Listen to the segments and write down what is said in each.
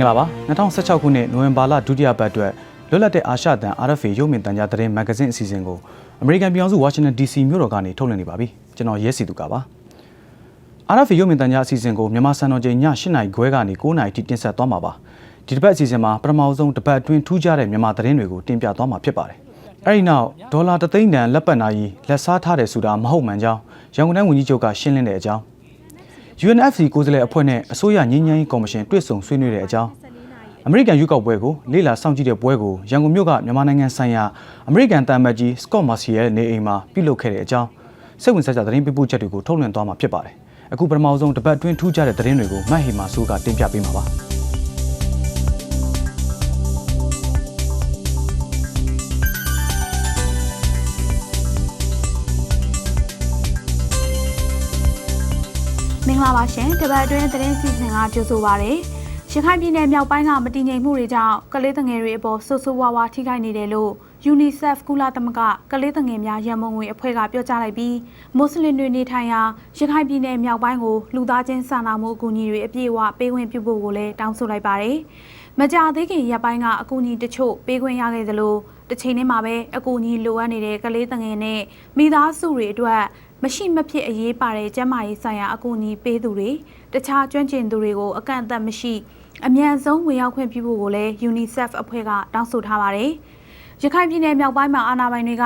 င်္ဂလာပါ2016ခုနှစ်နိုဝင်ဘာလဒုတိယပတ်အတွက်လွတ်လပ်တဲ့အာရှတန် RFA ရုပ်မြင်သံကြားသတင်းမဂ္ဂဇင်းအစီအစဉ်ကိုအမေရိကန်ပြည်ထောင်စုဝါရှင်တန် DC မြို့တော်ကနေထုတ်လွှင့်နေပါပြီကျွန်တော်ရဲစီသူကပါ RFA ရုပ်မြင်သံကြားအစီအစဉ်ကိုမြန်မာစံတော်ချိန်ည8:00နာရီခွဲကနေ9:00နာရီထိတင်ဆက်သွားမှာပါဒီတစ်ပတ်အစီအစဉ်မှာပထမဆုံးတစ်ပတ်အတွင်းထူးခြားတဲ့မြန်မာသတင်းတွေကိုတင်ပြသွားမှာဖြစ်ပါတယ်အဲ့ဒီနောက်ဒေါ်လာ3သိန်းတန်လက်ပတ်နာကြီးလက်စားထားတယ်ဆိုတာမဟုတ်မှန်ကြောင်းရန်ကုန်တိုင်းဝန်ကြီးချုပ်ကရှင်းလင်းတဲ့အကြောင်း UNFC ကိုယ်စားလှယ်အဖွဲ့နဲ့အစိုးရငြိမ်းချမ်းရေးကော်မရှင်တွေ့ဆုံဆွေးနွေးတဲ့အကြောင်းအမေရိကန်ရွေးကောက်ပွဲကိုလေ့လာစောင့်ကြည့်တဲ့ပွဲကိုရန်ကုန်မြို့ကမြန်မာနိုင်ငံဆိုင်ရာအမေရိကန်တမ်မတ်ကြီးစကော့မာစီရဲ့နေအိမ်မှာပြုလုပ်ခဲ့တဲ့အကြောင်းစိတ်ဝင်စားကြသတင်းပေးပို့ချက်တွေကိုထုတ်လွှင့်သွားမှာဖြစ်ပါတယ်။အခုပထမဆုံးတစ်ပတ်အတွင်းထူးခြားတဲ့သတင်းတွေကိုမတ်ဟီမာဆိုးကတင်ပြပေးမှာပါ။ င်္ဂလာပါရှင်တပတ်အတွင်းသတင်းစီစဉ်ကကြိုဆိုပါရစေရခိုင်ပြည်နယ်မြောက်ပိုင်းကမတည်ငြိမ်မှုတွေကြောင့်ကလေးငယ်တွေအပေါ်ဆိုးဆိုးဝါးဝါထိခိုက်နေတယ်လို့ UNICEF ကုလသမဂ္ဂကလေးငယ်များရန်ပုံငွေအဖွဲ့ကပြောကြားလိုက်ပြီးမွတ်စလင်တွေနေထိုင်ရာရခိုင်ပြည်နယ်မြောက်ပိုင်းကိုလူသားချင်းစာနာမှုအကူအညီတွေအပြည့်အဝပေးခွင့်ပြုဖို့ကိုလည်းတောင်းဆိုလိုက်ပါတယ်မကြသေးခင်ရက်ပိုင်းကအကူအညီတချို့ပေးခွင့်ရခဲ့သလိုတစ်ချိန်တည်းမှာပဲအကူအညီလိုအပ်နေတဲ့ကလေးငယ်နဲ့မိသားစုတွေအတွက် မရှိမဖြစ်အရေးပါတဲ့ကျန်းမာရေးဆိုင်ရာအကူအညီပေးသူတွေတခြားကျွမ်းကျင်သူတွေကိုအကန့်အသတ်မရှိအမြန်ဆုံးဝင်ရောက်ခွင့်ပြုဖို့ကိုလည်း UNICEF အဖွဲ့ကတောင်းဆိုထားပါတယ်။ရခိုင်ပြည်နယ်မြောက်ပိုင်းမှာအာဏာပိုင်တွေက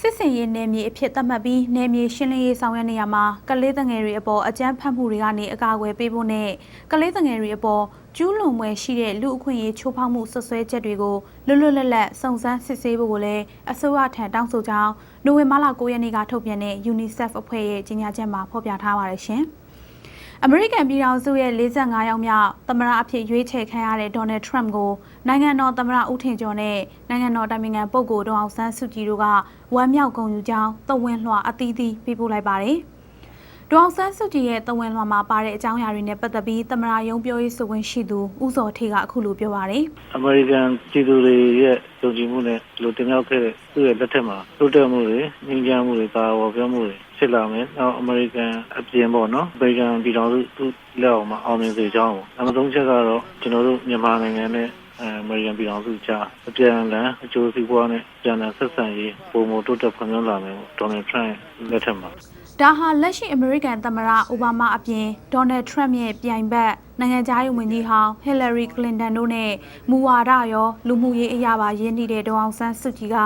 စစ်စင်ရေးနယ်မြေအဖြစ်သတ်မှတ်ပြီးနယ်မြေရှင်းလင်းရေးဆောင်ရွက်နေရမှာကလေးငယ်တွေအပေါ်အကြမ်းဖက်မှုတွေကနေအကာအကွယ်ပေးဖို့နဲ့ကလေးငယ်တွေအပေါ် ကျူးလွန်ပွဲရှိတဲ့လူအခွင့်အရေးချိုးဖောက်မှုဆွဆွဲချက်တွေကိုလွတ်လွတ်လပ်လပ်စုံစမ်းစစ်ဆေးဖို့ကိုလည်းအစိုးရထံတောင်းဆိုကြောင်းနိုဝင်ဘာလ9ရက်နေ့ကထုတ်ပြန်တဲ့ UNICEF အဖွဲ့ရဲ့ကြေညာချက်မှာဖော်ပြထားပါတယ်ရှင်။အမေရိကန်ပြည်ထောင်စုရဲ့45ရောက်မြောက်သမရအဖြစ်ရွေးချယ်ခံရတဲ့ဒေါ်နယ်ထရမ့်ကိုနိုင်ငံတော်သမရဦးထင်ကျော်နဲ့နိုင်ငံတော်တိုင်ပင်ခံပုဂ္ဂိုလ်ဒေါအောင်ဆန်းစုကြည်တို့ကဝမ်းမြောက်ဂုဏ်ယူကြောင်းသဝင်းလွှာအသီးသီးပေးပို့လိုက်ပါတယ်။ ဒေါအောင်ဆန်းစုကြည်ရဲ့သဝင်းလွှာမှာပါတဲ့အကြောင်းအရာတွေနဲ့ပတ်သက်ပြီးသမရယုံပြောရေးဆိုခွင့်ရှိသူဦးစောထေကအခုလိုပြောပါတယ်အမေရိကန်ပြည်သူတွေရဲ့ယုံကြည်မှုနဲ့လူတင်မြောက်ခဲ့တဲ့သူ့ရဲ့လက်ထက်မှာတိုးတက်မှုတွေငြိမ်းချမ်းမှုတွေကာဝေါ်ပြောမှုတွေဖြစ်လာမယ်။နောက်အမေရိကန်အပြင်ပေါ့နော်။အမေရိကန်ပြည်တော်စုသူ့လက်အောက်မှာအောင်မြင်စေကြောင်းကိုနောက်ဆုံးချက်ကတော့ကျွန်တော်တို့မြန်မာနိုင်ငံနဲ့အဲအမေရိကန်ပြည်တော်စုကြားအပြန်အလှန်အကျိုးစီးပွားနဲ့ပြန်လည်ဆက်ဆံရေးပုံမတိုးတက်ဖွံ့ဖြိုးလာမယ်ဒေါ်နယ်ထရန့်လက်ထက်မှာ။ ဒါဟာလက်ရှိအမေရိကန်သမ္မတအိုဘားမားအပြင်ဒေါ်နယ်ထရမ့်ရဲ့ပြိုင်ဘက်နိုင်ငံသားရေးဝန်ကြီးဟောင်းဟီလာရီကလင်တန်တို့နဲ့မူဝါဒရောလူမှုရေးအရာပါရင်းနှီးတဲ့ဒေါအောင်ဆန်းစုကြည်က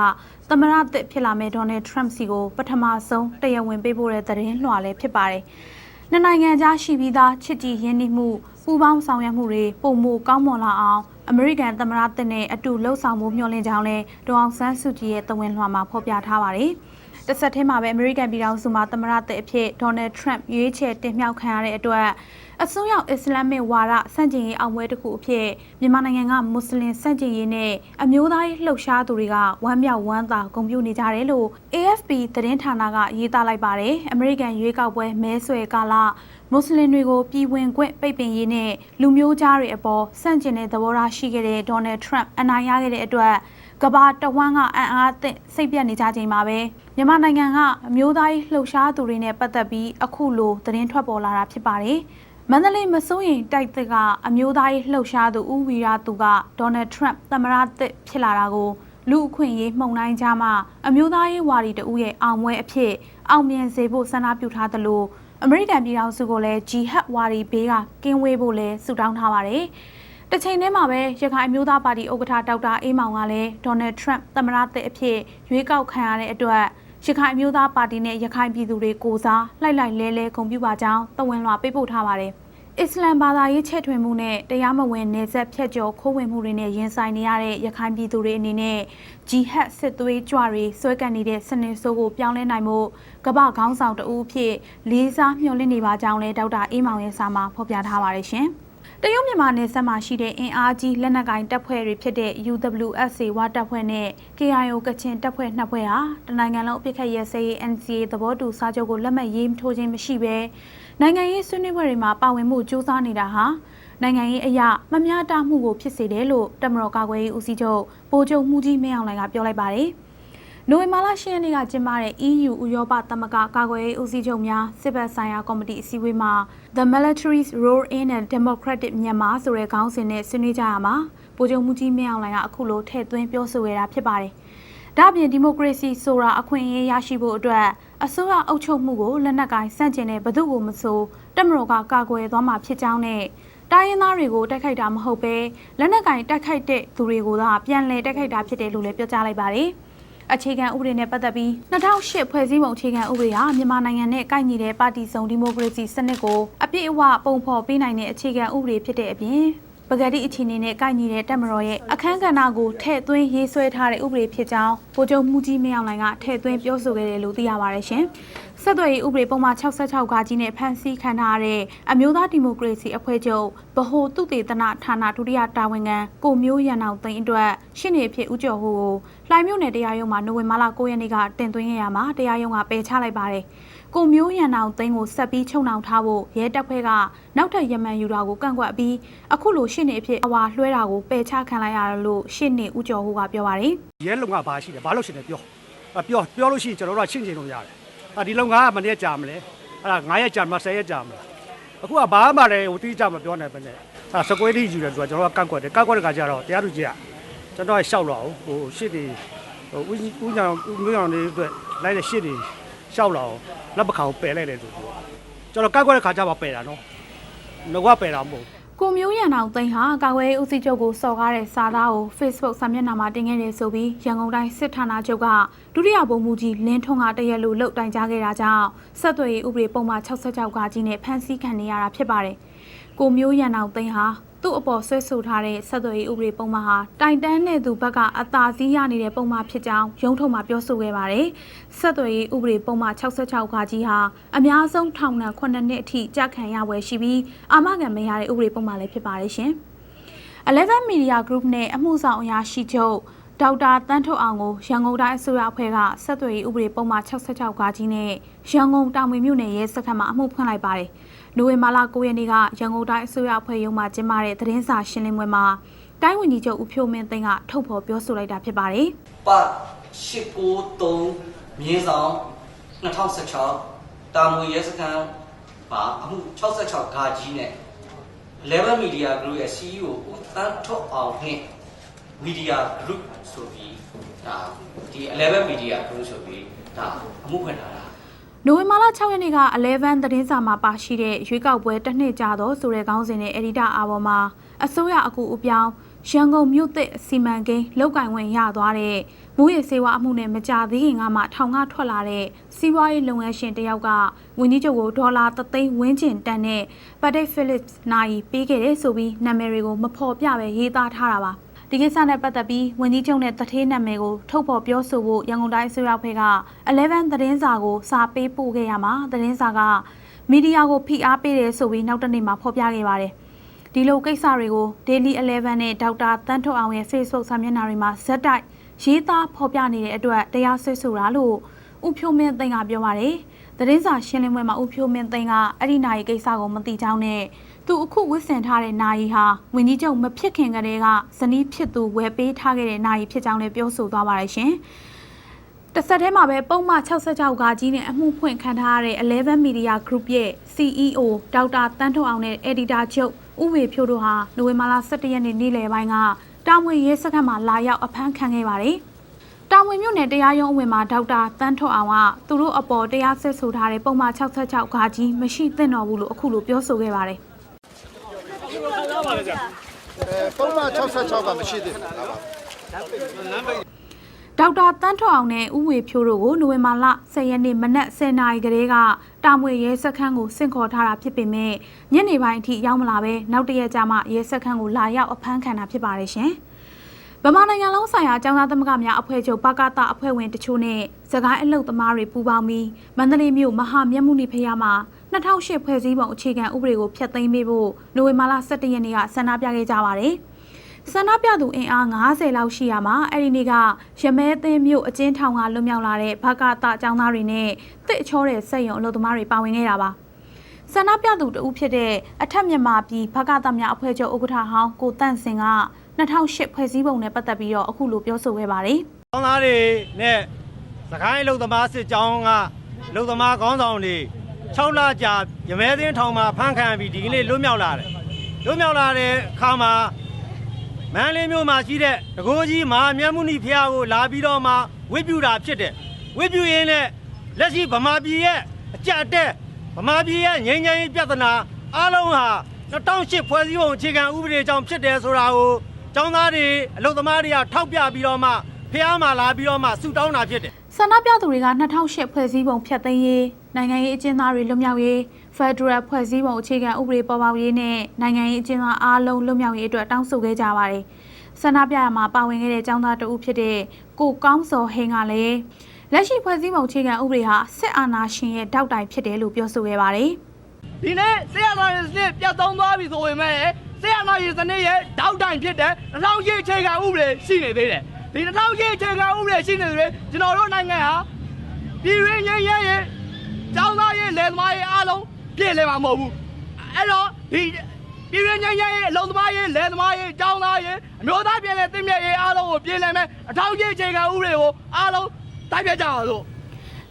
သမ္မတသစ်ဖြစ်လာမဲ့ဒေါ်နယ်ထရမ့်စီကိုပထမဆုံးတရားဝင်ပေးပို့တဲ့သတင်းလွှာလည်းဖြစ်ပါတယ်။နှစ်နိုင်ငံကြားရှိပြီးသားချစ်ကြည်ရင်းနှီးမှုပူးပေါင်းဆောင်ရွက်မှုတွေပုံမကောင်းမွန်လာအောင်အမေရိကန်သမ္မတသစ်နဲ့အတူလှုပ်ဆောင်မှုမျှော်လင့်ကြောင်းလဲဒေါအောင်ဆန်းစုကြည်ရဲ့သဝင်လွှာမှာဖော်ပြထားပါတယ်။ တစ်ဆက်တည်းမှာပဲအမေရိကန်ပြည်ထောင်စုမှာသမ္မတသစ်အဖြစ်ဒေါ်နယ်ထရမ့်ရွေးချယ်တင်မြှောက်ခံရတဲ့အတွက်အစိုးရအစ္စလာမစ်ဝါဒစန့်ကျင်ရေးအောင်ပွဲတစ်ခုအဖြစ်မြန်မာနိုင်ငံကမွတ်စလင်စန့်ကျင်ရေးနဲ့အမျိုးသားရေးလှုပ်ရှားသူတွေကဝမ်းမြောက်ဝမ်းသာဂုဏ်ပြုနေကြတယ်လို့ AFP သတင်းဌာနကရေးသားလိုက်ပါတယ်။အမေရိကန်ရွေးကောက်ပွဲမဲဆွယ်ကာလ မွတ်စလင်တွေကိုပြည်ဝင်ခွင့်ပိတ်ပင်ရေးနဲ့လူမျိုးကြားတွေအပေါ်စန့်ကျင်တဲ့သဘောထားရှိခဲ့တဲ့ဒေါ်နယ်ထရမ့်အနိုင်ရခဲ့တဲ့အတွက်ကဘာတဝမ်းကအံ့အားသင့်စိတ်ပြတ်နေကြချိန်မှာပဲမြန်မာနိုင်ငံကအမျိုးသားရေးလှုပ်ရှားသူတွေနဲ့ပတ်သက်ပြီးအခုလိုသတင်းထွက်ပေါ်လာတာဖြစ်ပါတယ်။မန္တလေးမစိုးရင်တိုက်သစ်ကအမျိုးသားရေးလှုပ်ရှားသူဦးဝီရသူကဒေါ်နယ်ထရမ့်သမ္မတသစ်ဖြစ်လာတာကိုလူအခွင့်ရေးမှုန်တိုင်းကြမှာအမျိုးသားရေးဝါဒီတဦးရဲ့အောင်ပွဲအဖြစ်အောင်မြင်စေဖို့ဆန္ဒပြုထားသလို အမေရိကန်ပြည်ထောင်စုကိုလည်းဂျီဟတ်ဝါဒီဘေးကကင်းဝေးဖို့လည်းဆုတောင်းထားပါတယ်။တစ်ချိန်တည်းမှာပဲရခိုင်အမျိုးသားပါတီဥက္ကဋ္ဌဒေါက်တာအေးမောင်ကလည်းဒေါ်နယ်ထရမ့်သမ္မတသစ်အဖြစ်ရွေးကောက်ခံရတဲ့အတွက်ရခိုင်အမျိုးသားပါတီနဲ့ရခိုင်ပြည်သူတွေကိုစားလှိုက်လိုက်လဲလဲဂုဏ်ပြုပါကြောင်းတဝန်လွှာပေးပို့ထားပါတယ်။ အစ္စလမ်ဘာသာရေးချဲ့ထွင်မှုနဲ့တရားမဝင်နေဆက်ဖြတ်ကျော်ခိုးဝင်မှုတွေနဲ့ရင်ဆိုင်နေရတဲ့ရခိုင်ပြည်သူတွေအနေနဲ့ဂျီဟတ်စစ်သွေးကြွတွေဆွဲကပ်နေတဲ့စနစ်ဆိုးကိုပြောင်းလဲနိုင်မှုကမ္ဘာခေါင်းဆောင်တဦးဖြစ်လေးစားမျှော်လင့်နေပါကြောင်းလည်းဒေါက်တာအေးမောင်ရဲ့စာမှာဖော်ပြထားပါတယ်ရှင်။တရုတ်မြန်မာနယ်စပ်မှာရှိတဲ့အင်အားကြီးလက်နက်ကိုင်တပ်ဖွဲ့တွေဖြစ်တဲ့ UWSA ဝါတပ်ဖွဲ့နဲ့ KIO ကချင်တပ်ဖွဲ့နှစ်ဖွဲ့ဟာတနိုင်ငံလုံးအပစ်ခတ်ရပ်စဲရေး NCA သဘောတူစာချုပ်ကိုလက်မှတ်ရေးထိုးခြင်းမရှိဘဲ နိုင်ငံရေးဆွေးနွေးပွဲတွေမှာပါဝင်မှုကြိုးစားနေတာဟာနိုင်ငံရေးအရာမမျှတမှုကိုဖြစ်စေတယ်လို့တမတော်ကာကွယ်ရေးဦးစီးချုပ်ဗိုလ်ချုပ်မှုကြီးမင်းအောင်လှိုင်ကပြောလိုက်ပါတယ်။နိုဝင်ဘာလ10ရက်နေ့ကကျင်းပတဲ့ EU ဥရောပသမဂ္ဂကာကွယ်ရေးဦးစီးချုပ်များစစ်ဘက်ဆိုင်ရာကော်မတီအစည်းအဝေးမှာ The Military's Role in a Democratic Myanmar ဆိုတဲ့ခေါင်းစဉ်နဲ့ဆွေးနွေးကြရမှာဗိုလ်ချုပ်မှုကြီးမင်းအောင်လှိုင်ကအခုလိုထည့်သွင်းပြောဆိုခဲ့တာဖြစ်ပါတယ်။ဒါ့အပြင်ဒီမိုကရေစီဆိုတာအခွင့်အရေးရရှိဖို့အတွက် အစိုးရအုပ်ချုပ်မှုကိုလက်နက်ကင်ဆန့်ကျင်တဲ့ဘယ်သူ့ကိုမဆိုတက်မတော်ကကာကွယ်သွားမှာဖြစ်ကြောင်းနဲ့တိုင်းရင်းသားတွေကိုတိုက်ခိုက်တာမဟုတ်ပဲလက်နက်ကင်တိုက်ခိုက်တဲ့သူတွေကိုသာပြန်လည်တိုက်ခိုက်တာဖြစ်တယ်လို့လည်းပြောကြားလိုက်ပါတယ်။အခြေခံဥပဒေနဲ့ပတ်သက်ပြီး2008ဖွဲ့စည်းပုံအခြေခံဥပဒေဟာမြန်မာနိုင်ငံနဲ့ကိုက်ညီတဲ့ပါတီစုံဒီမိုကရေစီစနစ်ကိုအပြည့်အဝပုံဖော်ပေးနိုင်တဲ့အခြေခံဥပဒေဖြစ်တဲ့အပြင် ပကတိအခြေအနေနဲ့ကိုက်ညီတဲ့တက်မတော်ရဲ့အခမ်းကဏ္ဍကိုထည့်သွင်းရေးဆွဲထားတဲ့ဥပဒေဖြစ်ကြောင်းဗိုလ်ချုပ်မှုကြီးမင်းအောင်လှိုင်ကထည့်သွင်းပြောဆိုခဲ့တယ်လို့သိရပါတယ်ရှင်။ဆက်သွယ်ရေးဥပဒေပုံမှန်66ကကြီးနဲ့ဖမ်းဆီးခံထားရတဲ့အမျိုးသားဒီမိုကရေစီအဖွဲ့ချုပ်ဗဟိုသုတေသနဌာနဒုတိယတာဝန်ခံကိုမျိုးရန်အောင်သိန်းအတွက်ရှင်းနေဖြစ်ဦးကျော်ဟိုကိုလှိုင်မြို့နယ်တရားရုံးမှာနိုဝင်ဘာလ9ရက်နေ့ကတင်သွင်းခဲ့ရမှာတရားရုံးကပယ်ချလိုက်ပါတယ်။ ကိုမျိုးရန်အောင်သိန်းကိုဆက်ပြီးချုံနှောင်ထားဖို့ရဲတပ်ဖွဲ့ကနောက်ထပ်ရမန်ယူတာကိုကန့်ကွက်ပြီးအခုလိုရှင်းနေဖြစ်အဝါလွှဲတာကိုပယ်ချခံလိုက်ရတယ်လို့ရှင်းနေဦးကျော်ဟိုကပြောပါတယ်။ရဲလုံကဘာရှိတယ်ဘာလို့ရှင်တယ်ပြောအပြောပြောလို့ရှိရင်ကျွန်တော်တို့ကရှင်းချင်လို့ရတယ်အဒီလုံကမနေ့ကြာမလဲအဲ့ဒါ9ရက်ကြာမ10ရက်ကြာမလားအခုကဘာမှလည်းဟိုတိကျမပြောနိုင်ပဲနဲ့အဲ့စကွေးတီယူတယ်ဆိုတော့ကျွန်တော်ကကန့်ကွက်တယ်ကန့်ကွက်တဲ့ခါကျတော့တရားသူကြီးကကျွန်တော်ရှောက်တော့ဟိုရှစ်တီဟိုဦးဦးညောင်ဦးမျိုးအောင်လေးအတွက်လိုက်တဲ့ရှစ်တီ ရှောက်တော့လက်ပခါကိုပယ်လိုက်တယ်ဆိုတော့ကျွန်တော်ကန့်ကွက်တဲ့ခါကျမှပယ်တာနော်ငါကပယ်တာမဟုတ်ကိုမျိုးရန်အောင်သိန်းဟာကာကွယ်ရေးဦးစီးချုပ်ကိုစော်ကားတဲ့စာသားကို Facebook စာမျက်နှာမှာတင်ခဲ့တယ်ဆိုပြီးရန်ကုန်တိုင်းစစ်ဌာနချုပ်ကဒုတိယဗိုလ်မှူးကြီးလင်းထွန်းကတရက်လိုလှုပ်တိုင်ကြားခဲ့တာကြောင့်ဆက်သွယ်ရေးဥပဒေပုံမှန်66ကကြီးနဲ့ဖမ်းဆီးခံနေရတာဖြစ်ပါတယ်။ကိုမျိုးရန်အောင်သိန်းဟာ သူ့အပေါ်ဆွဲဆိုထားတဲ့ဆက်သွယ်ရေးဥပဒေပုံမှန်ဟာတိုင်တန်းတဲ့သူဘက်ကအသာစီးရနေတဲ့ပုံမှန်ဖြစ်ကြောင်းရုံးထုတ်မှာပြောဆိုခဲ့ပါတယ်။ဆက်သွယ်ရေးဥပဒေပုံမှန်66ကကြီးဟာအများဆုံးထောင်ဒဏ်9နှစ်အထိကြာခံရဝယ်ရှိပြီးအာမခံမရတဲ့ဥပဒေပုံမှန်လည်းဖြစ်ပါတယ်ရှင်။ Eleven Media Group နဲ့အမှုဆောင်အရာရှိချုပ်ဒေါက်တာတန်းထုတ်အောင်ကိုရန်ကုန်တိုင်းအစိုးရအဖွဲ့ကဆက်သွယ်ရေးဥပဒေပုံမှန်66ကကြီးနဲ့ရန်ကုန်တာမွေမြို့နယ်ရဲစခန်းမှာအမှုဖွင့်လိုက်ပါတယ်။ နိုဝင်ဘာလ9ရက်နေ့ကရန်ကုန်တိုင်းအစိုးရအဖွဲ့ရုံးမှာကျင်းပတဲ့သတင်းစာရှင်းလင်းပွဲမှာတိုင်းဝန်ကြီးချုပ်ဦးဖြိုးမင်းသိန်းကထုတ်ဖော်ပြောဆိုလိုက်တာဖြစ်ပါတယ်။ပတ်893မြင်းဆောင်2016တာမွေရဲစခန်းမှာအမှု66ဂါကြီးနဲ့ Level Media Group ရဲ့ CEO ဦးတန်းထွတ်အောင်နှင့် Media Group ဆိုပြီးဒါဒီ11 Media Group ဆိုပြီးဒါအမှုဖွင့်ထားတာ နိုဝင်ဘာလ6ရက်နေ့က11သတင်းစာမှာပါရှိတဲ့ရွေးကောက်ပွဲတစ်နှစ်ကြာသောဆိုတဲ့ခေါင်းစဉ်နဲ့အဒီတာအာဘော်မှာအစိုးရအကူအပြောင်းရန်ကုန်မြို့သစ်စီမံကိန်းလောက်ကင်ဝင်ရသွားတဲ့မူရစေဝါအမှုနဲ့မကြသေးခင်ကမှထောင်ကထွက်လာတဲ့စီးပွားရေးလုပ်ငန်းရှင်တယောက်ကဝန်ကြီးချုပ်ကိုဒေါ်လာ3သိန်းဝန်းကျင်တန်တဲ့ Patek Philippe နိုင်ပေးခဲ့တဲ့ဆိုပြီးနာမည်တွေကိုမဖော်ပြပဲရေးသားထားတာပါ ဒီကိစ္စနဲ့ပတ်သက်ပြီးဝန်ကြီးချုပ်နဲ့တထေးနာမည်ကိုထုတ်ဖော်ပြောဆိုဖို့ရန်ကုန်တိုင်းအစိုးရဖွဲ့က11သတင်းစာကိုစာပေးပို့ခဲ့ရမှာသတင်းစာကမီဒီယာကိုဖိအားပေးတယ်ဆိုပြီးနောက်တစ်နေ့မှာဖော်ပြခဲ့ပါတယ်။ဒီလိုကိစ္စတွေကို Daily 11နဲ့ဒေါက်တာတန်းထွတ်အောင်ရဲ့ Facebook စာမျက်နှာတွေမှာဇက်တိုက်ရေးသားဖော်ပြနေတဲ့အတွက်တရားစွဲဆိုတာလို့ဦးဖြိုးမင်းသိန်းကပြောပါတယ်။သတင်းစာရှင်းလင်းပွဲမှာဦးဖြိုးမင်းသိန်းကအဲ့ဒီနိုင်ကိစ္စကိုမသိကြောင်းနဲ့ သူအခုဝစ်ဆင်ထားတဲ့နိုင်ဟာဝင်ကြီးချုပ်မဖြစ်ခင်ကတည်းကဇနီးဖြစ်သူဝယ်ပေးထားခဲ့တဲ့နိုင်ဖြစ်ကြောင်းလည်းပြောဆိုသွားပါတယ်ရှင်။တစ်ဆက်တည်းမှာပဲပုံမှန်66ကကြီးနဲ့အမှုဖွင့်ခံထားရတဲ့11 Media Group ရဲ့ CEO ဒေါက်တာတန်းထွန်းအောင်နဲ့ Editor ချုပ်ဦးဝေဖြိုးတို့ဟာနိုဝင်ဘာလ17ရက်နေ့နေ့လယ်ပိုင်းကတာဝန်ရေးစခန်းမှာလာရောက်အဖမ်းခံခဲ့ပါတယ်။တာဝန်မြို့နယ်တရားရုံးအဝင်မှာဒေါက်တာတန်းထွန်းအောင်ကသူတို့အပေါ်တရားစွဲဆိုထားတဲ့ပုံမှန်66ကကြီးမရှိသင့်တော်ဘူးလို့အခုလိုပြောဆိုခဲ့ပါတယ်။အဲ ပုံမှန်66ကမရှိသေးဘူးလားပါဒေါက်တာတန်းထွန်းအောင်နဲ့ဦးဝေဖြိုးတို့ကိုနိုဝင်ဘာလ10ရက်နေ့မနက်10:00နာရီကလေးကတာမွေရဲစခန်းကိုဆင့်ခေါ်ထားတာဖြစ်ပေမဲ့ညနေပိုင်းအထိရောက်မလာပဲနောက်တရက်ကြာမှရဲစခန်းကိုလာရောက်အဖမ်းခံတာဖြစ်ပါတယ်ရှင်။ဗမာနိုင်ငံလုံးဆိုင်ရာចောင်းသားသမဂ္ဂများအဖွဲ့ချုပ်ပကတအဖွဲ့ဝင်တချို့နဲ့စကိုင်းအလုတ်သမားတွေပူးပေါင်းပြီးမန္တလေးမြို့မဟာမြတ်မှုနိဖရားမှာ 2008ဖွဲ့စည်းပုံအခြေခံဥပဒေကိုဖျက်သိမ်းပေးဖို့နိုဝင်ဘာလ17ရက်နေ့ကဆန္ဒပြခဲ့ကြပါတယ်။ဆန္ဒပြသူအင်အား90လောက်ရှိရမှာအဲ့ဒီနေ့ကရမဲသင်းမြို့အကျဉ်းထောင်ကလွတ်မြောက်လာတဲ့ဘကတအကြောင်းသားတွေနဲ့တစ်အချောတဲ့စက်ရုံအလုပ်သမားတွေပါဝင်ခဲ့တာပါဆန္ဒပြသူတဦးဖြစ်တဲ့အထက်မြန်မာပြည်ဘကတများအဖွဲ့ချုပ်ဥက္ကဋ္ဌဟောင်းကိုတန့်စင်က2008ဖွဲ့စည်းပုံနဲ့ပတ်သက်ပြီးတော့အခုလိုပြောဆိုခဲ့ပါတယ်။ကောင်းသားတွေနဲ့ကိုင်းအလုံသမားစစ်ကြောင်းကလုံသမားခေါင်းဆောင်တွေ 6လကြာရမဲသင်းထောင်မှာဖမ်းခံပြီးဒီကနေ့လွတ်မြောက်လာတယ်လွတ်မြောက်လာတဲ့အခါမှာမန္တလေးမြို့မှာရှိတဲ့တကိုးကြီးမဟာမြတ်မုနီဖျားကိုလာပြီးတော့မှဝိပုတာဖြစ်တယ်ဝိပုရင်းနဲ့လက်ရှိဗမာပြည်ရဲ့အကြက်အတက်ဗမာပြည်ရဲ့ငြိမ်းချမ်းရေးပြဿနာအားလုံးဟာ2008ဖွဲ့စည်းပုံအခြေခံဥပဒေကြောင့်ဖြစ်တယ်ဆိုတာကိုចောင်းသားတွေအလုံသမားတွေကထောက်ပြပြီးတော့မှဖျားမှာလာပြီးတော့မှဆူတောင်းတာဖြစ်တယ်ဆန္ဒပြသူတွေက2008ဖွဲ့စည်းပုံဖျက်သိမ်းရေး နိုင်ငံရေးအကျဉ်းသားတွေလွတ်မြောက်ရေးဖက်ဒရယ်ဖွဲ့စည်းပုံအခြေခံဥပဒေပေါ်ပေါက်ရေးနဲ့နိုင်ငံရေးအကျဉ်းသားအားလုံးလွတ်မြောက်ရေးအတွက်တောင်းဆိုခဲ့ကြပါတယ်။ဆန္ဒပြရမှာပါဝင်ခဲ့တဲ့ចောင်းသားတဦးဖြစ်တဲ့ကိုကောင်းစောဟင်းကလည်းလက်ရှိဖွဲ့စည်းပုံအခြေခံဥပဒေဟာစစ်အာဏာရှင်ရဲ့တောက်တိုင်ဖြစ်တယ်လို့ပြောဆိုခဲ့ပါတယ်။ဒီနေ့ဆရာတော်ရဲ့စနစ်ပြတ်သုံးသွားပြီဆိုပေမဲ့ဆရာတော်ရဲ့စနစ်ရဲ့တောက်တိုင်ဖြစ်တဲ့2000ရှိအခြေခံဥပဒေရှိနေသေးတယ်ဒီ2000ရှိအခြေခံဥပဒေရှိနေသေးတယ်ကျွန်တော်တို့နိုင်ငံဟာပြည်ရင်းရင်းရဲရဲကျောင်းသားရဲ့လယ်သမားရဲ့အားလုံး ပြည့်လဲမှာမဟုတ်ဘူးအဲ့တော့ဒီပြည်ရင်းရင်းရဲရဲအလုံးသမားရဲ့လယ်သမားရဲ့ကျောင်းသားရဲ့အမျိုးသားပြည်လဲတင်မြတ်ရဲ့အားလုံးကိုပြည့်လဲမယ်အထောက်ရှိအခြေခံဥပဒေကိုအားလုံးတိုက်ပြကြပါစို့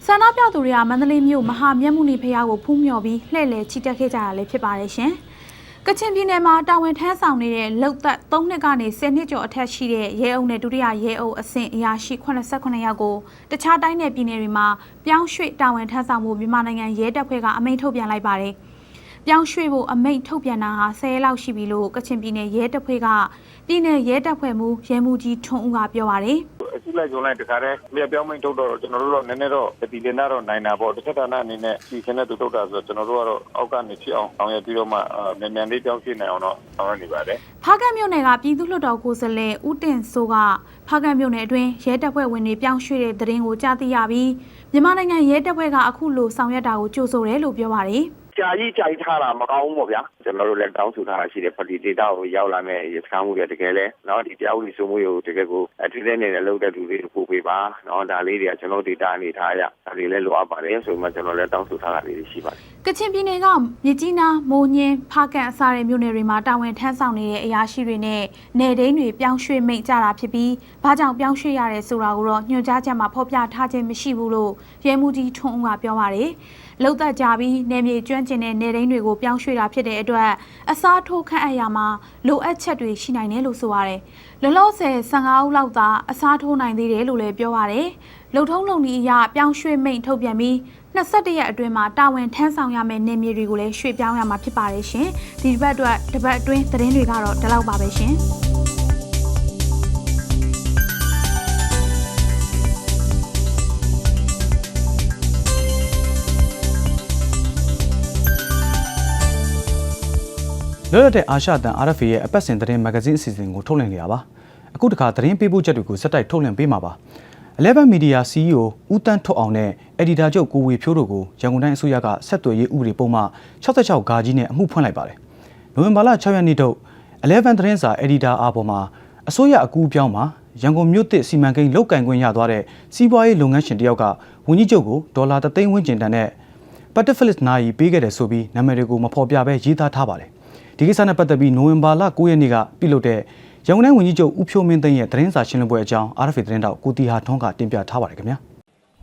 ဆန္ဒပြသူတွေကမန္တလေးမြို့မဟာမြတ်မုနီဖရားကိုဖူးမြော်ပြီးလှည့်လည်ချီတက်ခဲ့ကြတာလည်းဖြစ်ပါတယ်ရှင်။ ကချင်ပြည်နယ်မှာတာဝန်ထမ်းဆောင်နေတဲ့လောက်သက်3နှစ်ကနေ10နှစ်ကျော်အထက်ရှိတဲ့ရဲအုပ်နဲ့ဒုတိယရဲအုပ်အဆင့်အရာရှိ89ယောက်ကိုတခြားတိုင်းနယ်ပြည်နယ်တွေမှာပြောင်းရွှေ့တာဝန်ထမ်းဆောင်မှုမြန်မာနိုင်ငံရဲတပ်ဖွဲ့ကအမိန့်ထုတ်ပြန်လိုက်ပါတယ်။ပြောင်းရွှေ့ဖို့အမိန့်ထုတ်ပြန်တာဟာ10ရက်လောက်ရှိပြီလို့ကချင်ပြည်နယ်ရဲတပ်ဖွဲ့က ပြည်နယ်ရဲတပ်ဖွဲ့မှူးရဲမှူးကြီးထွန်းဦးကပြောပါတယ်။အခုလိုက်ကြုံလိုက်တခါတည်းမြေပြောင်းမိန်ထုတ်တော့ကျွန်တော်တို့တော့နည်းနည်းတော့ဒီလင်းတော့နိုင်တာပေါ့တစ်ချက်တန်းအနေနဲ့စီစဉ်တဲ့သူထုတ်တာဆိုတော့ကျွန်တော်တို့ကတော့အောက်ကနေဖြစ်အောင်အောင်ရပြီးတော့မှမြန်မြန်လေးပြောင်းရှင်းနိုင်အောင်တော့ဆောင်ရွက်နေပါတယ်ဖားကတ်မြို့နယ်ကပြည်သူ့လွှတ်တော်ကိုယ်စားလှယ်ဦးတင်စိုးကဖားကတ်မြို့နယ်အတွင်းရဲတပ်ဖွဲ့ဝင်တွေပြောင်းရွှေ့တဲ့တရင်ကိုကြားသိရပြီးမြန်မာနိုင်ငံရဲတပ်ဖွဲ့ကအခုလိုဆောင်ရွက်တာကိုကြိုဆိုတယ်လို့ပြောပါတယ်။ ကြာကြီးကြာကြီးထားတာမကောင်းဘူးပေါ့ဗျာကျွန်တော်တို့လည်းတောင်းဆိုထားတာရှိတယ်ပလီဒေတာကိုရောက်လာမဲ့ရစခန်းမှုတွေတကယ်လဲနော်ဒီတရားဥပဒေစိုးမိုးရေးကိုတကယ်ကိုအထူးတဲ့နေနဲ့လုပ်တဲ့လူတွေကိုပို့ပေးပါနော်ဒါလေးတွေကကျွန်တော်ဒေတာအနေထားရဒါတွေလည်းလိုအပ်ပါတယ်ဆိုမှကျွန်တော်လည်းတောင်းဆိုထားတာလေးရှိပါတယ်ကချင်ပြည်နယ်ကမြကြီးနားမိုးညင်းဖားကန်အစတဲ့မြို့နယ်တွေမှာတာဝန်ထမ်းဆောင်နေတဲ့အရာရှိတွေနဲ့နေဒိန်းတွေပြောင်းရွှေ့မိတ်ကြတာဖြစ်ပြီးဘာကြောင့်ပြောင်းရွှေ့ရတယ်ဆိုတာကိုတော့ညွှန်ကြားချက်မှာဖော်ပြထားခြင်းမရှိဘူးလို့ရဲမှုကြီးထွန်းဦးကပြောပါတယ်။ လောက်သက်ကြပြီးနယ်မြေကျွမ်းကျင်တဲ့နယ်ဒိန်းတွေကိုပြောင်းရွှေ့တာဖြစ်တဲ့အတွက်အစားထိုးခန့်အပ်ရမှာလိုအပ်ချက်တွေရှိနိုင်တယ်လို့ဆိုပါတယ်။လောလောဆယ်15ဦးလောက်သာအစားထိုးနိုင်သေးတယ်လို့လည်းပြောပါတယ်။လုံထုံးလုံနည်းအရပြောင်းရွှေ့မိတ်ထုတ်ပြန်ပြီး21ရက်အတွင်းမှာတာဝန်ထမ်းဆောင်ရမယ့်နေမြေတွေကိုလည်းရွှေ့ပြောင်းရမှာဖြစ်ပါတယ်ရှင်။ဒီတစ်ပတ်အတွက်တစ်ပတ်အတွင်းသတင်းတွေကတော့ဒီလောက်ပါပဲရှင်။ လွတ်လပ်တဲ့အာရှတန် RFA ရဲ့အပတ်စဉ်သတင်းမဂ္ဂဇင်းအစီအစဉ်ကိုထုတ်လွှင့်နေတာပါအခုတခါသတင်းပေးပို့ချက်တွေကိုစက်တိုက်ထုတ်လွှင့်ပေးမှာပါ11 Media CEO ဦးတန်းထွတ်အောင်နဲ့ Editor ချုပ်ကိုဝေဖြိုးတို့ကိုရန်ကုန်တိုင်းအစိုးရကဆက်သွယ်ရေးဥပဒေပုံမှ66ဂါကြီးနဲ့အမှုဖွင့်လိုက်ပါတယ်နိုဝင်ဘာလ6ရက်နေ့ထုတ်11သတင်းစာ Editor အားပေါ်မှာအစိုးရအကူအပြောင်းမှာရန်ကုန်မြို့သစ်စီမံကိန်းလုတ်ကင်ခွင့်ရသွားတဲ့စီးပွားရေးလုပ်ငန်းရှင်တယောက်ကဝန်ကြီးချုပ်ကိုဒေါ်လာ3သိန်းဝန်းကျင်တန်တဲ့ Patifilist နိုင်ပေးခဲ့တယ်ဆိုပြီးနာမည်တွေကိုမဖော်ပြဘဲရေးသားထားပါတယ် ဒီကိစ္စနဲ့ပတ်သက်ပြီးနိုဝင်ဘာလ9ရက်နေ့ကပြုလုပ်တဲ့ရန်ကုန်တိုင်းဝန်ကြီးချုပ်ဦးဖြိုးမင်းသိန်းရဲ့သတင်းစာရှင်းလင်းပွဲအကြောင်း RFA သတင်းတောက်ကိုတီဟာထွန်းကတင်ပြထားပါတယ်ခင်ဗျာ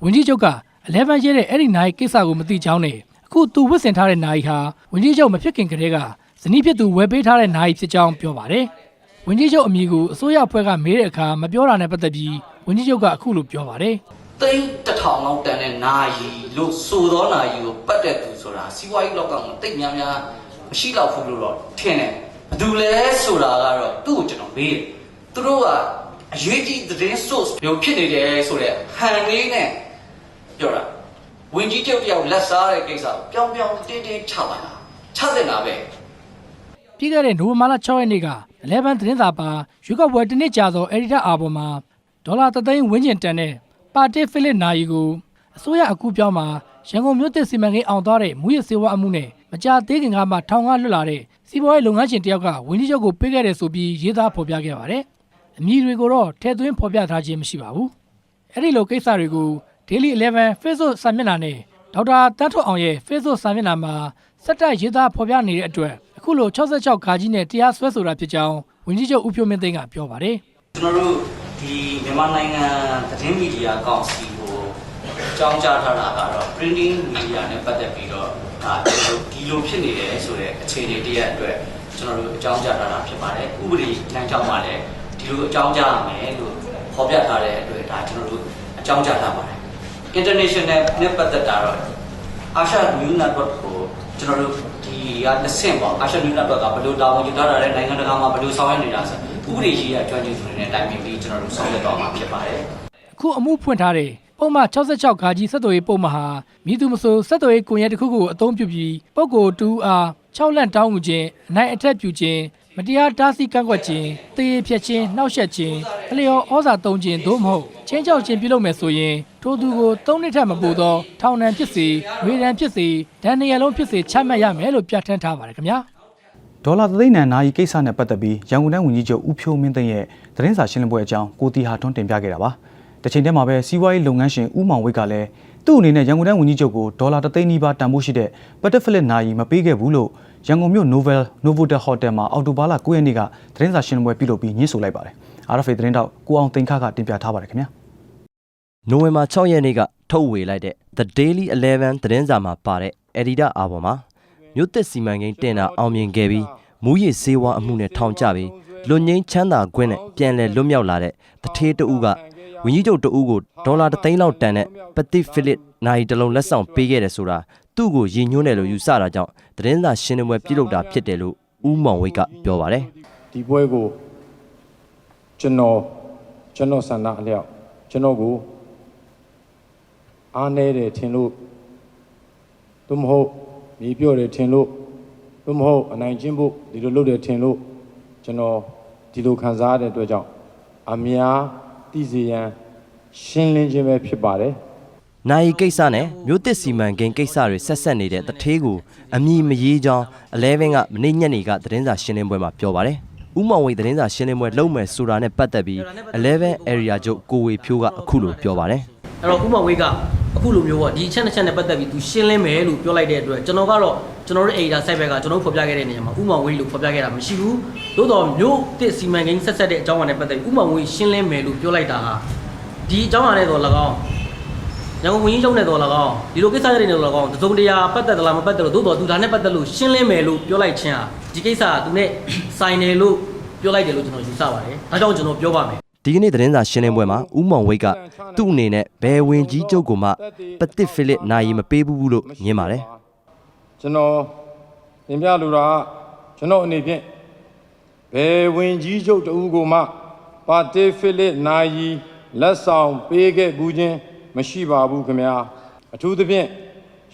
ဝန်ကြီးချုပ်က11ရဲတဲ့အဲ့ဒီနိုင်ကိစ္စကိုမသိကြောင်းနဲ့အခုသူဝစ်စင်ထားတဲ့နိုင်ဟာဝန်ကြီးချုပ်မဖြစ်ခင်ကတည်းကဇနီးဖြစ်သူဝယ်ပေးထားတဲ့နိုင်ဖြစ်ကြောင်းပြောပါတယ်။ဝန်ကြီးချုပ်အမည်ကိုအစိုးရအဖွဲ့ကမေးတဲ့အခါမပြောတာနဲ့ပတ်သက်ပြီးဝန်ကြီးချုပ်ကအခုလိုပြောပါတယ်သိန်းတစ်ထောင်လောက်တန်တဲ့နာယီလို့ဆိုသောနာယီကိုပတ်တဲ့သူဆိုတာစီးပွားရေးလောက်ကမှတိတ်များများ မရှိတော့ဘူးလို့တော့ထင်တယ်ဘယ်သူလဲဆိုတာကတော့သူ့ကိုကျွန်တော်မေးတယ်သူတို့ကအရေးကြီးသတင်း source မျိုးဖြစ်နေတယ်ဆိုတော့ဟန်လေးနဲ့ပြောတာဝင်ကြီးချုပ်တယောက်လက်စားတဲ့ကိစ္စကိုပြောင်းပြောင်းတင်းတင်းချပါလားချတဲ့နာပဲ။ပြီးခဲ့တဲ့နိုဝင်ဘာလ6ရက်နေ့က11သတင်းစာပါရွေးကောက်ပွဲတစ်နှစ်ကြာသော editor အာဘော်မှာဒေါ်လာ3သိန်းဝန်းကျင်တန်တဲ့ပါတီဖိလစ်နာယီကိုအစိုးရအကူပြောင်းမှာရန်ကုန်မြို့သစ်စီမံကိန်းအောင်သွားတဲ့မူရစေဝါအမှုနဲ့ မကြာသေးခင်ကမှထောင်ကလွတ်လာတဲ့စီးပွားရေးလုပ်ငန်းရှင်တယောက်ကဝန်ကြီးချုပ်ကိုပေးခဲ့တယ်ဆိုပြီးရေးသားဖော်ပြခဲ့ပါတယ်။အမည်တွေကိုတော့ထည့်သွင်းဖော်ပြထားခြင်းမရှိပါဘူး။အဲ့ဒီလိုကိစ္စတွေကို Daily 11 Facebook စာမျက်နှာနဲ့ဒေါက်တာတန်းထွတ်အောင်ရဲ့ Facebook စာမျက်နှာမှာစက်တိုက်ရေးသားဖော်ပြနေတဲ့အတွက်အခုလို66ခါကြီးနဲ့တရားစွဲဆိုတာဖြစ်ကြောင်းဝန်ကြီးချုပ်ဦးဖြိုးမင်းသိန်းကပြောပါတယ်။ကျွန်တော်တို့ဒီမြန်မာနိုင်ငံသတင်းမီဒီယာကောင်စီ ကိုအကြောင်းကြားထားတာကတော့ printing media နဲ့ပတ်သက်ပြီးတော့ဒါဒီလိုဖြစ်နေတယ်ဆိုတဲ့အခြေအနေတရက်အတွက်ကျွန်တော်တို့အကြောင်းကြားထားတာဖြစ်ပါတယ်ဥပဒေလမ်းကြောင်းမှာလည်းဒီလိုအကြောင်းကြားရမယ်လို့ဖော်ပြထားတဲ့အတွက်ဒါကျွန်တော်တို့အကြောင်းကြားထားပါတယ် international နဲ့ပတ်သက်တာတော့အာရှ new network ကိုကျွန်တော်တို့ဒီကတစ်ဆင့်ပေါ့အာရှ new network ကဘယ်လိုတာဝန်ယူထားတာလဲနိုင်ငံတကာမှာဘယ်လိုဆောင်ရွက်နေတာဆိုဥပဒေကြီးအကျွမ်းကျင်သူတွေနဲ့တိုင်ပင်ပြီးကျွန်တော်တို့ဆောင်ရွက်တော့မှာဖြစ်ပါတယ်အခုအမှုဖွင့်ထားတဲ့ ပုံမှန်66ခါကြီးဆက်သွယ်ရေးပုံမှန်ဟာမြည်သူမဆိုဆက်သွယ်ရေးကွန်ရက်တစ်ခုကိုအသုံးပြုပြီးပုဂ္ဂိုလ်တူအား6လန့်တောင်းမှုခြင်းအနိုင်အထက်ပြုခြင်းမတရားတားဆီးကန့်ကွက်ခြင်းတရေဖြတ်ခြင်းနှောက်ယှက်ခြင်းအလျော်ဩဇာသုံးခြင်းသို့မဟုတ်ချင်းချောက်ခြင်းပြုလုပ်မယ်ဆိုရင်ထိုသူကို၃နှစ်ထက်မပိုသောထောင်ဒဏ်ဖြစ်စေဝေဒဏ်ဖြစ်စေဒဏ်နှစ်ရလုံးဖြစ်စေချမှတ်ရမယ်လို့ပြဋ္ဌာန်းထားပါတယ်ခင်ဗျာဒေါ်လာသသိန်းနံနာယီကိစ္စနဲ့ပတ်သက်ပြီးရန်ကုန်တိုင်းဝန်ကြီးချုပ်ဦးဖြိုးမင်းသိန်းရဲ့သတင်းစာရှင်းလင်းပွဲအကြောင်းကိုတီဟာထွန်းတင်ပြခဲ့တာပါ။ တစ်ချိန်တည်းမှာပဲစီးပွားရေးလုပ်ငန်းရှင်ဦးမောင်ဝိတ်ကလည်းသူ့အနေနဲ့ရန်ကုန်တိုင်းဝန်ကြီးချုပ်ကိုဒေါ်လာသသိန်းနီးပါးတန်ဖိုးရှိတဲ့ပတ်တက်ဖလစ်နာယီမပေးခဲ့ဘူးလို့ရန်ကုန်မြို့ Novel Novotel Hotel မှာအော်တိုဘာလ9ရက်နေ့ကသတင်းစာရှင်းလင်းပွဲပြုလုပ်ပြီးညှင်းဆိုလိုက်ပါတယ်။ RFA သတင်းတောက်ကိုအောင်သိန်းခါကတင်ပြထားပါတယ်ခင်ဗျာ။နိုဝင်ဘာ6ရက်နေ့ကထုတ်ဝေလိုက်တဲ့ The Daily 11သတင်းစာမှာပါတဲ့ Editor အာဘော်မှာမြို့သစ်စီမံကိန်းတင်တာအောင်မြင်ခဲ့ပြီးမူရစ်စေဝါအမှုနဲ့ထောင်ချပြီးလွတ်ငင်းချမ်းသာခွင့်နဲ့ပြန်လည်လွတ်မြောက်လာတဲ့တထေးတဦးက ဝင်းကြီးချုပ်တဦးကိုဒေါ်လာ3သိန်းလောက်တန်တဲ့ပတိဖိလစ်နိုင်တလုံးလက်ဆောင်ပေးခဲ့တယ်ဆိုတာသူ့ကိုရည်ညွှန်းတယ်လို့ယူဆတာကြောင့်သတင်းစာရှင်းလင်းပွဲပြုလုပ်တာဖြစ်တယ်လို့ဦးမောင်ဝိတ်ကပြောပါတယ်ဒီပွဲကိုကျွန်တော်ကျွန်တော်ဆန္ဒအလျောက်ကျွန်တော်ကိုအားနေတယ်ထင်လို့သို့မဟုတ်မြေပြော့တယ်ထင်လို့သို့မဟုတ်အနိုင်ကျင့်ဖို့ဒီလိုလုပ်တယ်ထင်လို့ကျွန်တော်ဒီလိုခံစားရတဲ့အတွက်ကြောင့်အများ သိစေရန်ရှင်းလင်းခြင်းပဲဖြစ်ပါတယ်နိုင်ကိစ္စနဲ့မြို့သစ်စီမံကိန်းကိစ္စတွေဆက်ဆက်နေတဲ့တထေးကိုအမည်မရေးကြောင်း11ကမနေ့ညနေကသတင်းစာရှင်းလင်းပွဲမှာပြောပါတယ်။ဥမောင်ဝေသတင်းစာရှင်းလင်းပွဲလုပ်မယ်ဆိုတာနဲ့ပတ်သက်ပြီး11 area ချုပ်ကိုဝေဖြိုးကအခုလိုပြောပါတယ် အဲ့တော့ဥမဝေးကအခုလိုမျိုးပေါ့ဒီအချက်နှစ်ချက်နဲ့ပတ်သက်ပြီးသူရှင်းလင်းမယ်လို့ပြောလိုက်တဲ့အတွက်ကျွန်တော်ကတော့ကျွန်တော်တို့ editor site ဘက်ကကျွန်တော်တို့ဖော်ပြခဲ့တဲ့နေရာမှာဥမဝေးလို့ဖော်ပြခဲ့တာမရှိဘူးသို့တော်မျိုးတစ်စီမံကိန်းဆက်ဆက်တဲ့အကြောင်းအရာနဲ့ပတ်သက်ပြီးဥမဝေးရှင်းလင်းမယ်လို့ပြောလိုက်တာဟာဒီအကြောင်းအရာနဲ့တော့၎င်းရန်ကုန်ဝန်ကြီးချုပ်နဲ့တော့၎င်းဒီလိုကိစ္စတွေနဲ့တော့၎င်းသုံးတရားပတ်သက်သလားမပတ်သက်လို့သို့တော်သူဒါနဲ့ပတ်သက်လို့ရှင်းလင်းမယ်လို့ပြောလိုက်ခြင်းဟာဒီကိစ္စကသူနဲ့ဆိုင်တယ်လို့ပြောလိုက်တယ်လို့ကျွန်တော်ယူဆပါတယ်ဒါကြောင့်ကျွန်တော်ပြောပါမယ်။ ဒီကနေ့သတင်းစာရှင်းလင်းပွဲမှာဥမောင်ဝိတ်ကသူ့အနေနဲ့ဘယ်ဝင်ကြီးချုပ်ကိုမှပတစ်ဖိလစ်နိုင်မပေးဘူးလို့ညင်းပါတယ်ကျွန်တော်သင်ပြလိုတာကကျွန်တော်အနေဖြင့်ဘယ်ဝင်ကြီးချုပ်တဦးကိုမှပါတီဖိလစ်နိုင်လက်ဆောင်ပေးခဲ့ဘူးခြင်းမရှိပါဘူးခင်ဗျာအထူးသဖြင့်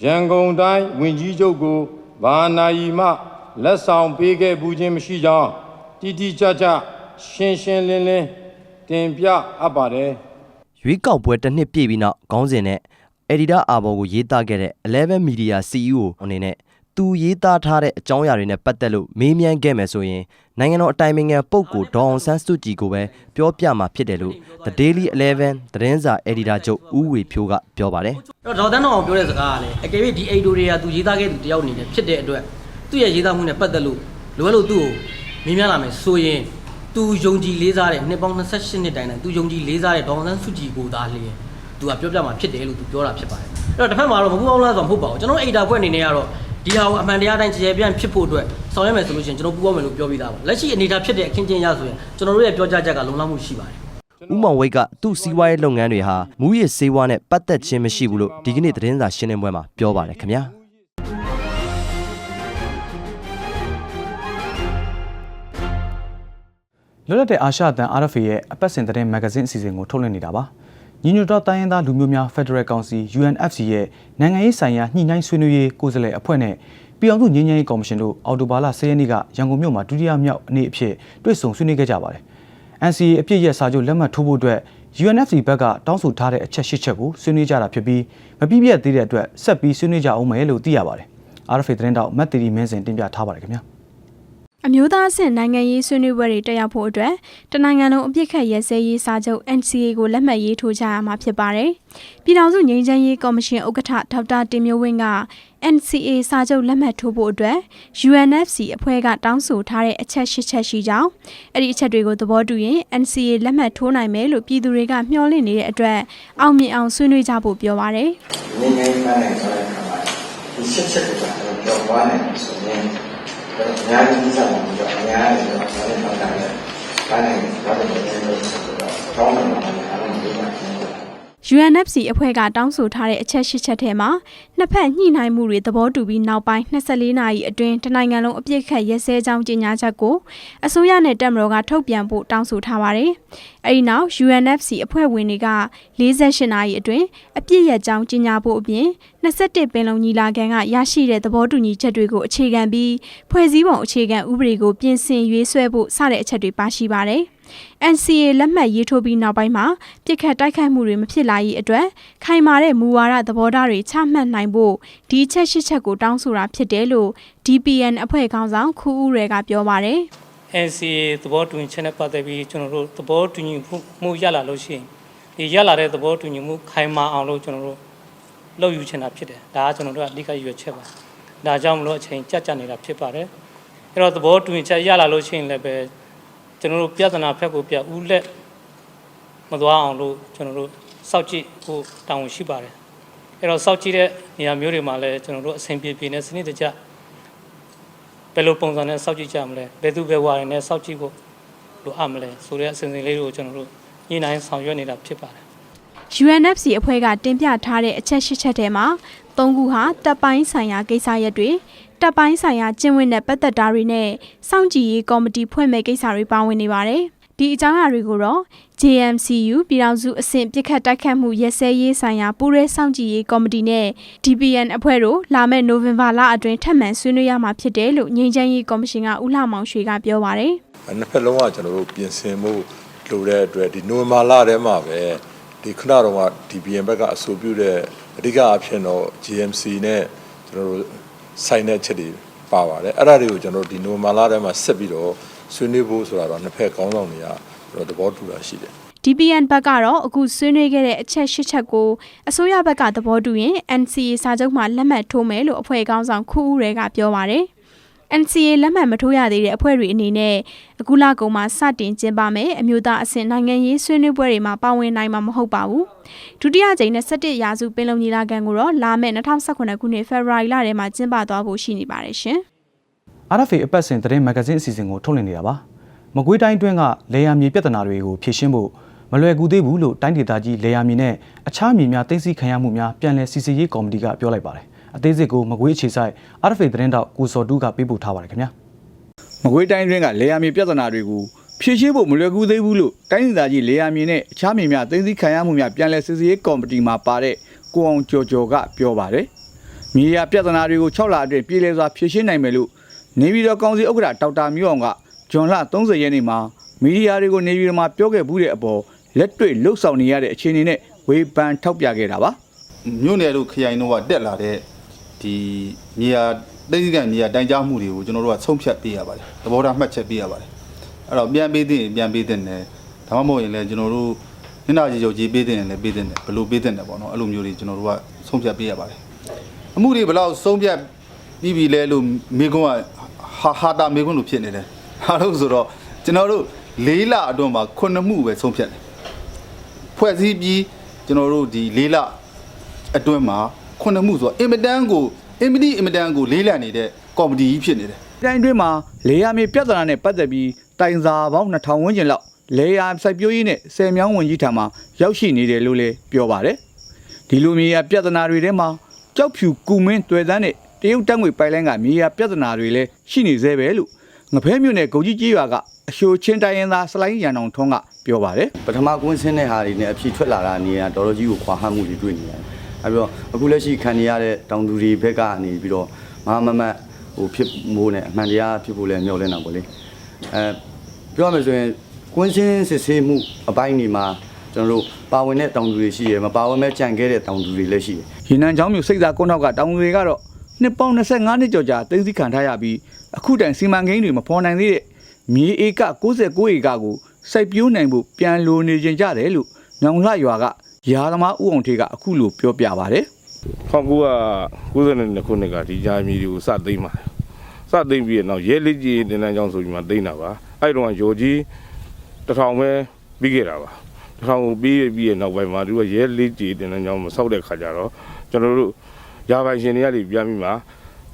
ရန်ကုန်တိုင်းဝင်ကြီးချုပ်ကိုဘာနိုင်မှလက်ဆောင်ပေးခဲ့ဘူးခြင်းမရှိကြောင်းတိတိကျကျရှင်းရှင်းလင်းလင်း တင်ပြအပ်ပါတယ်။ရွေးကောက်ပွဲတစ်နှစ်ပြည့်ပြီးနောက်ခေါင်းစဉ်နဲ့ editor အာဘော်ကိုရေးသားခဲ့တဲ့11 media CEO အနေနဲ့သူရေးသားထားတဲ့အကြောင်းအရာတွေနဲ့ပတ်သက်လို့မေးမြန်းခဲ့မယ်ဆိုရင်နိုင်ငံတော်အတိုင်ပင်ခံပုဂ္ဂိုလ်ဒေါအောင်ဆန်းစုကြည်ကိုပဲပြောပြမှာဖြစ်တယ်လို့ The Daily 11သတင်းစာ editor ချုပ်ဦးဝေဖြိုးကပြောပါတယ်အဲ့တော့ဒေါက်တာနောင်ပြောတဲ့စကားကလည်းအကယ်၍ဒီအိတ်တိုတွေကသူရေးသားခဲ့သူတယောက်အနေနဲ့ဖြစ်တဲ့အတွက်သူ့ရဲ့ရေးသားမှုနဲ့ပတ်သက်လို့လိုအပ်လို့သူ့ကိုမင်းများလာမယ်ဆိုရင် သူယုံကြည်လေးစားတဲ့နှစ်ပေါင်း28နှစ်တိုင်တိုင်သူယုံကြည်လေးစားတဲ့ဒေါအောင်ဆန်းစုကြည်ကိုသာလျှင်သူကပြောပြမှာဖြစ်တယ်လို့သူပြောတာဖြစ်ပါတယ်အဲ့တော့တစ်ဖက်မှာတော့မပူအောင်လားဆိုတော့မဟုတ်ပါဘူးကျွန်တော်အိတ်တာဘွဲ့အနေနဲ့ကတော့ဒီဟာကိုအမှန်တရားတိုင်းကြည်ကြဲပြန့်ဖြစ်ဖို့အတွက်ဆောင်ရွက်မယ်ဆိုလို့ရှိရင်ကျွန်တော်ပူအောင်မယ်လို့ပြောပြီးသားပါလက်ရှိအနေအထားဖြစ်တဲ့အခင်းကျင်းရဆိုရင်ကျွန်တော်တို့ရဲ့ပြောကြားချက်ကလုံလောက်မှုရှိပါတယ်။ဦးမောင်ဝိတ်ကသူ့စီးပွားရေးလုပ်ငန်းတွေဟာမူရစ်စေဝါနဲ့ပတ်သက်ခြင်းမရှိဘူးလို့ဒီကနေ့သတင်းစာရှင်းလင်းပွဲမှာပြောပါတယ်ခင်ဗျာ။ လွတ်လပ်တဲ့အာရှအသံ RFA ရဲ့အပတ်စဉ်သတင်းမဂ္ဂဇင်းအစီအစဉ်ကိုထုတ်လွှင့်နေတာပါ။ညီညွတ်သောတိုင်းရင်းသားလူမျိုးများ Federal Council UNFC ရဲ့နိုင်ငံရေးဆိုင်ရာညှိနှိုင်းဆွေးနွေးရေးကိုယ်စားလှယ်အဖွဲ့နဲ့ပြည်အောင်စုငြိမ်းချမ်းရေးကော်မရှင်တို့အော်တိုဘာလ10ရက်နေ့ကရန်ကုန်မြို့မှာဒုတိယမြောက်နေ့အဖြစ်တွေ့ဆုံဆွေးနွေးခဲ့ကြပါတယ်။ NCA အပြည့်ရဲ့စာချုပ်လက်မှတ်ထိုးဖို့အတွက် UNFC ဘက်ကတောင်းဆိုထားတဲ့အချက်၈ချက်ကိုဆွေးနွေးကြတာဖြစ်ပြီးမပြည့်ပြည့်သေးတဲ့အတွက်ဆက်ပြီးဆွေးနွေးကြအောင်မယ်လို့သိရပါတယ်။ RFA သတင်းတောက်မတ်တီရီမင်းစင်တင်ပြထားပါတယ်ခင်ဗျာ။ အမျိုးသားအဆင့်နိုင်ငံရေးဆွေးနွေးပွဲတွေတက်ရောက်ဖို့အတွက်တနိုင်ငံလုံးအပြစ်ခတ်ရဲစဲရေးစာချုပ် NCA ကိုလက်မှတ်ရေးထိုးကြရမှာဖြစ်ပါတယ်။ပြည်ထောင်စုငြိမ်းချမ်းရေးကော်မရှင်ဥက္ကဋ္ဌဒေါက်တာတင်မျိုးဝင်းက NCA စာချုပ်လက်မှတ်ထိုးဖို့အတွက် UNFC အဖွဲ့ကတောင်းဆိုထားတဲ့အချက်၈ချက်ရှိကြောင်းအဲ့ဒီအချက်တွေကိုသဘောတူရင် NCA လက်မှတ်ထိုးနိုင်မယ်လို့ပြည်သူတွေကမျှော်လင့်နေတဲ့အတွက်အောင်မြင်အောင်ဆွေးနွေးကြဖို့ပြောပါရယ်ငင်းငင်းပန်းနိုင်ဆိုတဲ့ခါမှာဒီချက်ချက်ကိုကျွန်တော်ပြောသွားနိုင်တယ်ဆိုရင်တော့ အများကြီးစမှာပြီးတော့အများကြီးတော့ဆက်လက်ဆောင်တာလေပန်းနိုင်ဘာလို့လဲဆိုတော့တောင်းတယ် UNFC အဖွဲ့ကတောင်းဆိုထားတဲ့အချက်၈ချက်ထဲမှာနှစ်ဖက်ညှိနှိုင်းမှုတွေသဘောတူပြီးနောက်ပိုင်း24နာရီအတွင်းတနိုင်ငံလုံးအပြစ်ခတ်ရဲစဲကြောင်းကြေညာချက်ကိုအစိုးရနဲ့တပ်မတော်ကထုတ်ပြန်ဖို့တောင်းဆိုထားပါတယ်။အဲဒီနောက် UNFC အဖွဲ့ဝင်တွေက48နာရီအတွင်းအပြစ်ရကြောင်းကြေညာဖို့အပြင်21ပင်လုံညီလာခံကရရှိတဲ့သဘောတူညီချက်တွေကိုအခြေခံပြီးဖွဲ့စည်းပုံအခြေခံဥပဒေကိုပြင်ဆင်ရွေးဆွဲဖို့စတဲ့အချက်တွေပါရှိပါတယ်။ NCA လက်မှတ်ရေးထိုးပြီးနောက်ပိုင်းမှာပြစ်ခတ်တိုက်ခိုက်မှုတွေမဖြစ်လာရေးအတွက်ခိုင်မာတဲ့မူဝါဒသဘောထားတွေချမှတ်နိုင်ဖို့ဒီချက်ရှိချက်ကိုတောင်းဆိုတာဖြစ်တယ်လို့ DPN အဖွဲ့ခေါင်းဆောင်ခူးဦးရဲကပြောပါတယ် NCA သဘောတူညီချက်နဲ့ပတ်သက်ပြီးကျွန်တော်တို့သဘောတူညီမှုရလာလို့ရှိရင်ဒီရလာတဲ့သဘောတူညီမှုခိုင်မာအောင်လို့ကျွန်တော်တို့လုပ်ယူချင်တာဖြစ်တယ်ဒါကကျွန်တော်တို့အဓိကရွေးချက်ပါဒါကြောင့်မလို့အချိန်ကြက်ကြက်နေတာဖြစ်ပါတယ်အဲ့တော့သဘောတူညီချက်ရလာလို့ရှိရင်လည်းပဲ ကျွန်တော်တို့ပြဿနာဖက်ကိုပြဦးလက်မသွားအောင်လို့ကျွန်တော်တို့စောင့်ကြည့်ဖို့တောင်းဝန်ရှိပါတယ်အဲ့တော့စောင့်ကြည့်တဲ့နေရာမျိုးတွေမှာလည်းကျွန်တော်တို့အဆင်ပြေပြေနဲ့စနစ်တကျဘယ်လိုပုံစံနဲ့စောင့်ကြည့်ကြမလဲဘယ်သူဘယ်ဝါတွေနဲ့စောင့်ကြည့်ဖို့လိုအပ်မလဲဆိုတဲ့အစဉ်အစဉ်လေးတွေကိုကျွန်တော်တို့ညှိနှိုင်းဆောင်ရွက်နေတာဖြစ်ပါတယ် UNFC အဖွဲ့ကတင်ပြထားတဲ့အချက်၈ချက်ထဲမှာ၃ခုဟာတပ်ပိုင်းဆိုင်ရာကိစ္စရပ်တွေ တပ်ပိုင်းဆိုင်ရာကျင့်ဝတ်နဲ့ပတ်သက်တာတွေနဲ့စောင့်ကြည့်ရေးကော်မတီဖွဲ့မဲ့ကိစ္စတွေပါဝင်နေပါတယ်။ဒီအကြောင်းအရာတွေကိုတော့ JMCU ပြည်ထောင်စုအဆင့်ပြစ်ခတ်တိုက်ခတ်မှုရက်စဲရေးဆိုင်ရာပူးရဲစောင့်ကြည့်ရေးကော်မတီနဲ့ DPN အဖွဲ့တို့လာမယ့်နိုဝင်ဘာလအတွင်းထပ်မံဆွေးနွေးရမှာဖြစ်တယ်လို့ငြိမ်းချမ်းရေးကော်မရှင်ကဦးလှမောင်ရွှေကပြောပါတယ်။နှစ်ဖက်လုံးကကျွန်တော်တို့ပြင်ဆင်မှုလိုတဲ့အတွက်ဒီနိုဝင်ဘာလထဲမှာပဲဒီခုနကတော့က DBN ဘက်ကအဆိုပြုတဲ့အဓိကအဖြစ်တော့ GMC နဲ့ကျွန်တော်တို့ ဆိုင်တဲ့ချက်တွေပါပါတယ်အဲ့ဒါတွေကိုကျွန်တော်တို့ဒီနိုဝင်ဘာလထဲမှာဆက်ပြီးတော့ဆွေးနွေးဖို့ဆိုတာတော့နှစ်ဖက်ကောင်းဆောင်တွေကကျွန်တော်သဘောတူတာရှိတယ် DPN ဘက်ကတော့အခုဆွေးနွေးခဲ့တဲ့အချက်၈ချက်ကိုအစိုးရဘက်ကသဘောတူရင် NCA စာချုပ်မှာလက်မှတ်ထိုးမယ်လို့အဖွဲ့ခေါင်းဆောင်ခူဦးရဲကပြောပါတယ်။ NCA လက်မှတ်မထိုးရသေးတဲ့အဖွဲ့တွေအနေနဲ့အခုလကုန်မှာစတင်ကျင်းပမယ်အမျိုးသားအဆင့်နိုင်ငံရေးဆွေးနွေးပွဲတွေမှာပါဝင်နိုင်မှာမဟုတ်ပါဘူး။ဒုတိယကြိမ်27ရာစုပင်လုံညီလာခံကိုတော့လာမယ့်2019ခုနှစ်ဖေဖော်ဝါရီလထဲမှာကျင်းပသွားဖို့ရှိနေပါတယ်ရှင်။ RFA အပတ်စဉ်သတင်းမဂ္ဂဇင်းအစီအစဉ်ကိုထုတ်လွှင့်နေတာပါ။မကွေးတိုင်းတွင်းကလေယာမြေပြဿနာတွေကိုဖြေရှင်းဖို့မလွယ်ကူသေးဘူးလို့တိုင်းဒေသကြီးလေယာမြေနဲ့အခြားမြေများသိသိခံရမှုများပြန်လည်စီစစ်ရေးကော်မတီကပြောလိုက်ပါတယ်။ အသေးစိတ်ကိုမကွေးအခြေဆိုင် RFA သတင်းတောက်ကိုစောတူးကပေးပို့ထားပါတယ်ခင်ဗျာ။မကွေးတိုင်းတွင်းကလေယာမြေပြဿနာတွေကိုဖြေရှင်းဖို့မလွယ်ကူသေးဘူးလို့တိုင်းဒေသကြီးလေယာမြေနဲ့အခြားမြေများသိသိခံရမှုများပြန်လည်စစ်ဆေးရေးကော်မတီမှပါတဲ့ကိုအောင်ကျော်ကျော်ကပြောပါတယ်။မြေယာပြဿနာတွေကို6လအတွင်းပြည်လဲစွာဖြေရှင်းနိုင်မယ်လို့နေပြည်တော်ကောင်စီဥက္ကဋ္ဌဒေါက်တာမျိုးအောင်ကဂျွန်လ30ရက်နေ့မှာမီဒီယာတွေကိုနေပြည်တော်မှာပြောခဲ့မှုတဲ့အပေါ်လက်တွေ့လှုပ်ဆောင်နေရတဲ့အခြေအနေနဲ့ဝေဖန်ထောက်ပြခဲ့တာပါမြို့နယ်တို့ခရိုင်တို့ကတက်လာတဲ့ ဒီမြေယာတိတ်တိကမြေယာတိုင်ကြားမှုတွေကိုကျွန်တော်တို့ကဆုံးဖြတ်ပေးရပါတယ်သဘောထားမှတ်ချက်ပေးရပါတယ်အဲ့တော့ပြန်ပေးတဲ့ပြန်ပေးတဲ့နယ်ဒါမှမဟုတ်ရင်လည်းကျွန်တော်တို့ညနာကြီးချုပ်ကြီးပေးတဲ့နယ်လည်းပေးတဲ့နယ်ဘယ်လိုပေးတဲ့နယ်ပေါ့နော်အဲ့လိုမျိုးတွေကျွန်တော်တို့ကဆုံးဖြတ်ပေးရပါတယ်အမှုတွေဘယ်လောက်ဆုံးဖြတ်ပြီးပြီလဲလို့မိကွန်းကဟာဟာတာမိကွန်းလို့ဖြစ်နေတယ်ဟာလို့ဆိုတော့ကျွန်တော်တို့၄လအတွင်းမှာ9မှုပဲဆုံးဖြတ်တယ်ဖွဲ့စည်းပြီးကျွန်တော်တို့ဒီ၄လအတွင်းမှာ ခုနှစ်မှုဆိုတော့အင်မတန်ကိုအင်မတီအင်မတန်ကိုလေးလံနေတဲ့ကော်မတီကြီးဖြစ်နေတယ်။တိုင်းတွင်းမှာလေယာမြေပြဿနာနဲ့ပတ်သက်ပြီးတိုင်စာပေါင်း2000ဝန်းကျင်လောက်လေယာစိုက်ပျိုးရေးနဲ့ဆယ်မြောင်းဝင်ကြီးထံမှာရောက်ရှိနေတယ်လို့လည်းပြောပါတယ်။ဒီလိုမြေယာပြဿနာတွေထဲမှာကြောက်ဖြူကူမင်းတွေ့တန်းနဲ့တရုတ်တန်းငွေပိုင်လိုင်းကမြေယာပြဿနာတွေလည်းရှိနေသေးပဲလို့ငဖဲမြို့နယ်ဂုံကြီးကြီးရွာကအရှိုချင်းတိုင်းရင်းသားစလိုင်းရန်အောင်ထွန်းကပြောပါတယ်ပထမကွင်းဆင်းတဲ့ဟာတွေနဲ့အဖြစ်ထွက်လာတာနေရတော်တော်ကြီးကိုခွာဟမှုတွေတွေ့နေရတယ်။ အဲပြီးတော့အခုလက်ရှိခံနေရတဲ့တောင်သူတွေဘက်ကနေပြီးတော့မဟာမမတ်ဟိုဖြစ်မိုးနဲ့အမှန်တရားဖြစ်ဖို့လည်းမျှော်လင့်တာပေါ့လေ။အဲပြောရမယ်ဆိုရင်ကွင်းဆင်းစစ်ဆေးမှုအပိုင်းတွေမှာကျွန်တော်တို့ပါဝင်တဲ့တောင်သူတွေရှိရယ်မပါဝင်မဲ့ကြံခဲ့တဲ့တောင်သူတွေလည်းရှိတယ်။ရေနံချောင်းမြို့စိတ်သာကုန်းထောက်ကတောင်သူတွေကတော့နှစ်ပေါင်း25နှစ်ကျော်ကြာသိမ်းဆည်းခံထားရပြီးအခုတိုင်စီမံကိန်းတွေမဖော်နိုင်သေးတဲ့မြေဧက69ဧကကိုစိုက်ပျိုးနိုင်ဖို့ပြန်လိုနေကြတယ်လို့ညောင်လှရွာက ရာသမားဦးအောင်ထေးကအခုလိုပြောပြပါတယ်1992ခုနှစ်ကဒီဂျာမီတွေကိုစသိမ်းပါတယ်စသိမ်းပြီးတော့ရဲလေးကြီးတင်တန်းချောင်းဆိုပြီးမှသိမ်းတာပါအဲ့တုန်းကရော်ကြီးတစ်ထောင်ပဲပြီးခဲ့တာပါတစ်ထောင်ပြီးပြီးရဲ့နောက်ပိုင်းမှာသူကရဲလေးကြီးတင်တန်းချောင်းမဆောက်တဲ့ခါကျတော့ကျွန်တော်တို့ယာပိုင်ရှင်တွေကလည်းပြန်ပြီးမှ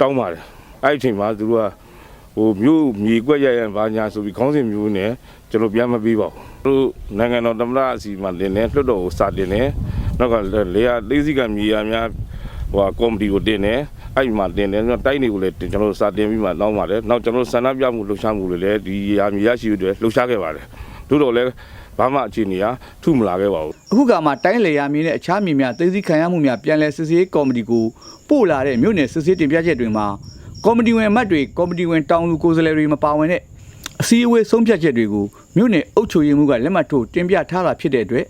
တောင်းပါတယ်အဲ့ဒီအချိန်မှာသူတို့ကဟိုမြို့မြေကွက်ရရန်ဘာညာဆိုပြီးခေါင်းစဉ်မျိုးနဲ့ကျွန်တော်ပြန်မပြီးပါဘူးသူ တို့နိုင်ငံတော်သမ္မတအစီအမံတင်တယ်လွှတ်တော်ကိုစာတင်တယ်နောက်ကလေယာသိသိကမြေယာများဟိုကော်မတီကိုတင်တယ်အဲ့ဒီမှာတင်တယ်ကျွန်တော်တိုက်တွေကိုလည်းတင်ကျွန်တော်စာတင်ပြီးမှတောင်းပါတယ်နောက်ကျွန်တော်ဆန္ဒပြမှုလှုပ်ရှားမှုတွေလည်းဒီရာမြေရရှိတွေလှုပ်ရှားခဲ့ပါတယ်သို့တော်လည်းဘာမှအခြေအနေကထုမလာခဲ့ပါဘူးအခုကမှတိုင်းလေယာမြေနဲ့အခြားမြေများသိသိခံရမှုများပြန်လည်စစ်ဆေးကော်မတီကိုပို့လာတဲ့မြို့နယ်စစ်ဆေးတင်ပြချက်တွေမှာကော်မတီဝင်အမတ်တွေကော်မတီဝင်တောင်သူကိုယ်စားလှယ်တွေမပါဝင်တဲ့အစည်းအဝေးဆုံးဖြတ်ချက်တွေကို မြို့နယ်အုပ်ချုပ်ရေးမှူးကလက်မှတ်ထိုးတင်ပြထားတာဖြစ်တဲ့အတွက်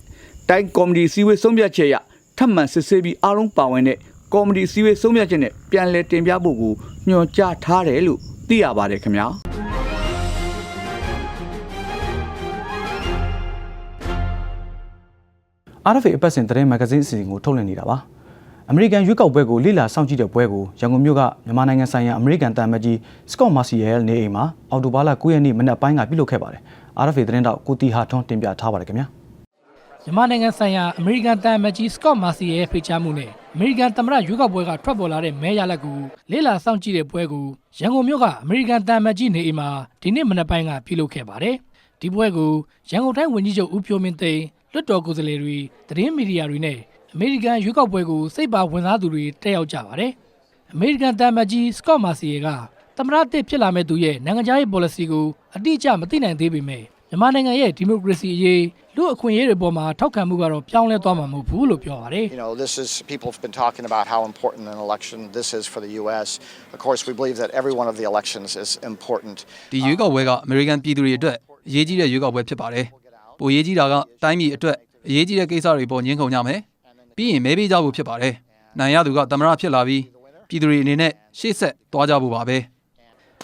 တိုင်းကော်မတီစည်းဝေးဆုံးဖြတ်ချက်ရထပ်မံစစ်ဆေးပြီးအားလုံးပါဝင်တဲ့ကော်မတီစည်းဝေးဆုံးဖြတ်ချက်နဲ့ပြန်လည်တင်ပြဖို့ကိုညွှန်ကြားထားတယ်လို့သိရပါတယ်ခင်ဗျာ RFA အပတ်စဉ်သတင်းမဂ္ဂဇင်းအစီအစဉ်ကိုထုတ်လွှင့်နေတာပါ။အမေရိကန်ရွေးကောက်ပွဲကိုလေ့လာစောင့်ကြည့်တဲ့ပွဲကိုရန်ကုန်မြို့ကမြန်မာနိုင်ငံဆိုင်ရာအမေရိကန်တန်မတ်ကြီးစကော့မာစီယယ်နေအိမ်မှာအော်တိုဘာလ9ရက်နေ့မနက်ပိုင်းကပြုလုပ်ခဲ့ပါတယ်။ RFA သတင်းတောက်ကိုတီဟာထွန်းတင်ပြထားပါတယ်ခင်ဗျာ။မြန်မာနိုင်ငံဆိုင်ရာအမေရိကန်တန်မတ်ကြီးစကော့မာစီရဲ့ဖိတ်ကြားမှုနဲ့အမေရိကန်သမ္မတရွေးကောက်ပွဲကထွက်ပေါ်လာတဲ့မဲရလဒ်ကိုလေ့လာစောင့်ကြည့်တဲ့ပွဲကိုရန်ကုန်မြို့ကအမေရိကန်တန်မတ်ကြီးနေအိမ်မှာဒီနေ့မနက်ပိုင်းကပြုလုပ်ခဲ့ပါတယ်။ဒီပွဲကိုရန်ကုန်တိုင်းဝန်ကြီးချုပ်ဦးဖြိုးမင်းသိန်းလွှတ်တော်ကိုယ်စားလှယ်တွေသတင်းမီဒီယာတွေနဲ့အမေရိကန်ရွေးကောက်ပွဲကိုစိတ်ပါဝင်စားသူတွေတက်ရောက်ကြပါတယ်။အမေရိကန်တန်မတ်ကြီးစကော့မာစီယေကသမ္မတတစ်ဖြစ်လာမဲ့သူရဲ့နိုင်ငံခြားရေး policy ကို အတိအကျမသိနိုင်သေးပေမဲ့မြန်မာနိုင်ငံရဲ့ဒီမိုကရေစီအရေးလူအခွင့်အရေးတွေပေါ်မှာထောက်ခံမှုကတော့ပြောင်းလဲသွားမှာမဟုတ်ဘူးလို့ပြောပါတယ် You know, this is people have been talking about how important an election this is for the U.S. Of course, we believe that every one of the elections is important. ဒီရွေးကောက်ပွဲကအမေရိကန်ပြည်သူတွေအတွက်အရေးကြီးတဲ့ရွေးကောက်ပွဲဖြစ်ပါတယ်။ပိုအရေးကြီးတာကတိုင်းပြည်အတွက်အရေးကြီးတဲ့ကိစ္စတွေပေါ်ညှင်းခုန်ကြမယ်။ပြီးရင်မဲပေးကြဖို့ဖြစ်ပါတယ်။နိုင်ရသူကသမ္မတဖြစ်လာပြီးပြည်သူတွေအနေနဲ့ရှေ့ဆက်သွားကြဖို့ပါပဲ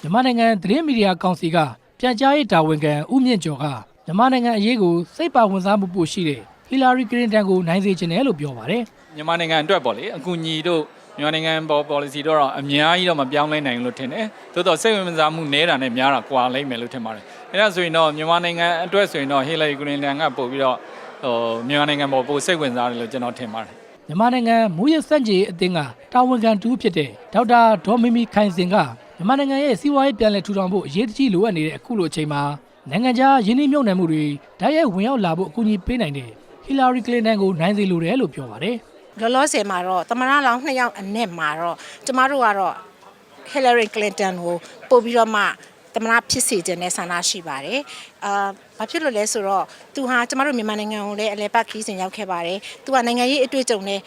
မြန်မာနိုင်ငံသတင်းမီဒီယာကောင်စီက ပြန်ကြားရေးတာဝန်ခံဦးမြင့်ကျော်ကမြန်မာနိုင်ငံအရေးကိုစိတ်ပါဝင်စားမှုပိုရှိတဲ့ဟီလာရီကလင်တန်ကိုနိုင်စေချင်တယ်လို့ပြောပါတယ်မြန်မာနိုင်ငံအတွက်ပေါ့လေအကူအညီတို့မြန်မာနိုင်ငံပေါ် policy တို့တော့အများကြီးတော့မပြောင်းလဲနိုင်ဘူးလို့ထင်တယ်။သို့တော့စိတ်ဝင်စားမှုနည်းတာနဲ့များတာကွာလိမ့်မယ်လို့ထင်ပါတယ်။အဲဒါဆိုရင်တော့မြန်မာနိုင်ငံအတွက်ဆိုရင်တော့ Hillary Clinton ကပို့ပြီးတော့ဟိုမြန်မာနိုင်ငံပေါ်ပိုစိတ်ဝင်စားတယ်လို့ကျွန်တော်ထင်ပါတယ်။မြန်မာနိုင်ငံမူရစန့်ကြီးအသင်းကတာဝန်ခံတူဖြစ်တဲ့ဒေါက်တာဒေါ်မီမီခိုင်စင်က မြန်မာနိုင်ငံရဲ့စီးပွားရေးပြန်လည်ထူထောင်ဖို့အရေးတကြီးလိုအပ်နေတဲ့အခုလိုအချိန်မှာနိုင်ငံခြားရင်းနှီးမြှုပ်နှံမှုတွေဓာတ်ရိုက်ဝင်ရောက်လာဖို့အကူအညီပေးနိုင်တဲ့ဟီလာရီကလင်တန်ကိုနိုင်စေလိုတယ်လို့ပြောပါတယ်။လောလောဆယ်မှာတော့သမရလောင်းနှစ်ယောက်အနက်မှာတော့ကျမတို့ကတော့ Hillary Clinton ကိုပို့ပြီးတော့မှသမရဖြစ်စေခြင်းနဲ့ဆန္ဒရှိပါတယ်။အာဘာဖြစ်လို့လဲဆိုတော့သူဟာကျမတို့မြန်မာနိုင်ငံကိုလည်းအလဲပတ်ခီးစဉ်ရောက်ခဲ့ပါတယ်။သူကနိုင်ငံရေးအတွေ့အကြုံနဲ့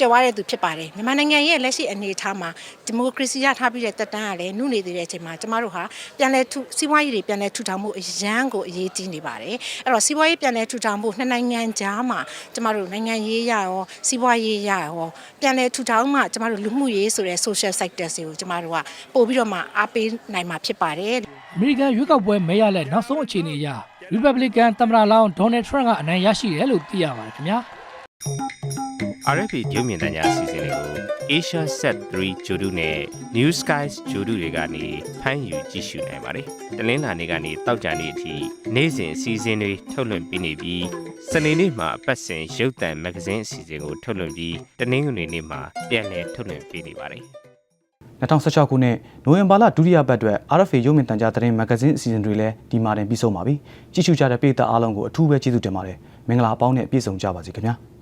ကြွားတဲ့သူဖြစ်ပါတယ်မြန်မာနိုင်ငံရဲ့လက်ရှိအနေအထားမှာဒီမိုကရေစီရထားပြီးတဲ့တက်တန်းကလည်းနှုတ်နေသေးတဲ့အချိန်မှာကျမတို့ဟာပြန်လဲထူစီးပွားရေးတွေပြန်လဲထူထောင်မှုအရန်ကိုအရေးကြီးနေပါတယ်အဲ့တော့စီးပွားရေးပြန်လဲထူထောင်မှုနှစ်နိုင်ငံကြားမှာကျမတို့နိုင်ငံရေးရရောစီးပွားရေးရရောပြန်လဲထူထောင်မှကျမတို့လူမှုရေးဆိုတဲ့ social sectors တွေကိုကျမတို့ကပို့ပြီးတော့မှအားပေးနိုင်မှာဖြစ်ပါတယ်အမေရိကန်ရွေးကောက်ပွဲမဲရလက်နောက်ဆုံးအခြေအနေအရ Republican သမ္မတလောင်း Donald Trump ကအနိုင်ရရှိတယ်လို့သိရပါတယ်ခင်ဗျာ RFA ဂျုံမြင့်တန်းများအစီအစဉ်လေးကို Asia Set 3ဂျိုဒုနဲ့ New Skies ဂျိုဒုတွေကနေဖမ်းယူကြည့်ရှုနိုင်ပါတယ်။တလင်းလာနေ့ကနေတောက်ကြနေ့အထိနေ့စဉ်အစီအစဉ်တွေထုတ်လွှင့်ပေးနေပြီးစနေနေ့မှာအပတ်စဉ်ရုပ်သံမဂ္ဂဇင်းအစီအစဉ်ကိုထုတ်လွှင့်ပြီးတနင်္ဂနွေနေ့မှာပြန်လည်ထုတ်လွှင့်ပေးနေပါတယ်။2016ခုနှစ်နိုဝင်ဘာလဒုတိယပတ်အတွက် RFA ရုပ်မြင်သံကြားသတင်းမဂ္ဂဇင်းအစီအစဉ်တွေလည်းဒီမှာတင်ပြီးဆုံးပါပြီ။ကြည့်ရှုကြတဲ့ပရိသတ်အားလုံးကိုအထူးပဲကျေးဇူးတင်ပါတယ်။မင်္ဂလာအပေါင်းနဲ့ပြည့်စုံကြပါစေခင်ဗျာ။